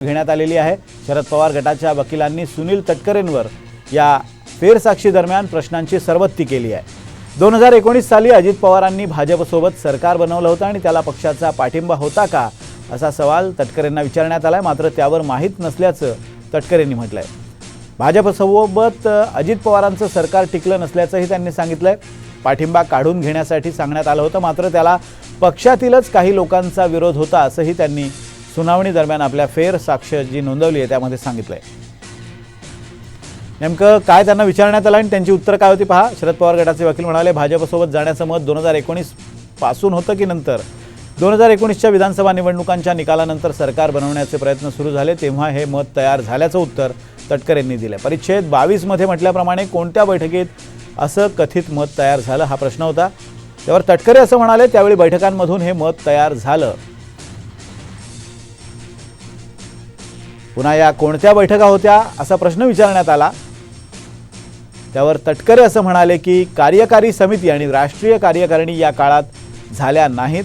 घेण्यात आलेली आहे. शरद पवार गटाच्या वकिलांनी सुनील तटकरेंवर या फेरसाक्षी दरम्यान प्रश्नांची सरबत्ती केली आहे. दोन हजार एकोणीस साली अजित पवारांनी भाजपसोबत सरकार बनवलं होतं आणि त्याला पक्षाचा पाठिंबा होता का असा सवाल तटकरेंना विचारण्यात आलाय. मात्र त्यावर माहीत नसल्याचं तटकरेंनी म्हटलं आहे भाजपसोबत अजित पवारांचं सरकार टिकलं नसल्याचंही त्यांनी सांगितलंय. पाठिंबा काढून घेण्यासाठी सांगण्यात आलं होतं. मात्र त्याला पक्षातीलच काही लोकांचा विरोध होता असंही त्यांनी सुनावणी दरम्यान आपल्या फेर साक्ष जी नोंदवली आहे त्यामध्ये सांगितलं आहे नेमकं काय त्यांना विचारण्यात आलं आणि त्यांची उत्तरं काय होती पहा. शरद पवार गटाचे वकील म्हणाले भाजपसोबत जाण्याचं मत दोन हजार एकोणीसपासून होतं की नंतर? दोन हजार एकोणीसच्या विधानसभा निवडणुकांच्या निकालानंतर सरकार बनवण्याचे प्रयत्न सुरू झाले तेव्हा हे मत तयार झाल्याचं उत्तर तटकरेंनी दिलं परिच्छेद बावीसमध्ये म्हटल्याप्रमाणे कोणत्या बैठकीत असं कथित मत तयार झालं हा प्रश्न होता. त्यावर तटकरे असं म्हणाले त्यावेळी बैठकांमधून हे मत तयार झालं. पुन्हा या कोणत्या बैठका होत्या असा प्रश्न विचारण्यात आला. त्यावर तटकरे असं म्हणाले की कार्यकारी समिती आणि राष्ट्रीय कार्यकारिणी या काळात झाल्या नाहीत.